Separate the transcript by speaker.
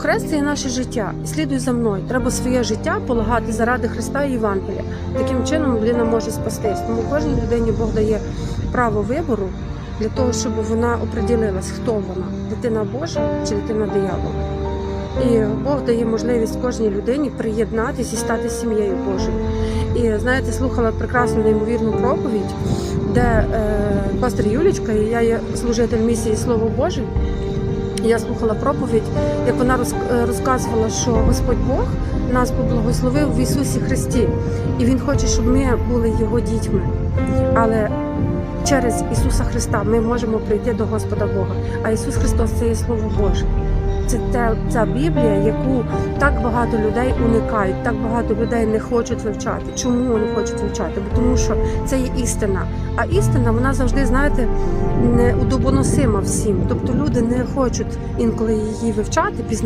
Speaker 1: хрест це є наше життя. Слідуй за мною. Треба своє життя полагати заради Христа і Євангелія. Таким чином людина може спастись. Тому кожній людині Бог дає право вибору для того, щоб вона оприділилась, хто вона дитина Божа чи дитина диявола. І Бог дає можливість кожній людині приєднатися і стати сім'єю Божою. І знаєте, слухала прекрасну неймовірну проповідь, де е, пастор Юлічка, і я є служитель місії Слово Боже. Я слухала проповідь, як вона е, розказувала, що Господь Бог нас поблагословив в Ісусі Христі, і Він хоче, щоб ми були Його дітьми. Але через Ісуса Христа ми можемо прийти до Господа Бога. А Ісус Христос це є Слово Боже. Це та, ця Біблія, яку так багато людей уникають, так багато людей не хочуть вивчати. Чому не хочуть вивчати? Бо тому що це є істина. А істина, вона завжди, знаєте, не удобоносима всім. Тобто люди не хочуть інколи її вивчати, пізнати.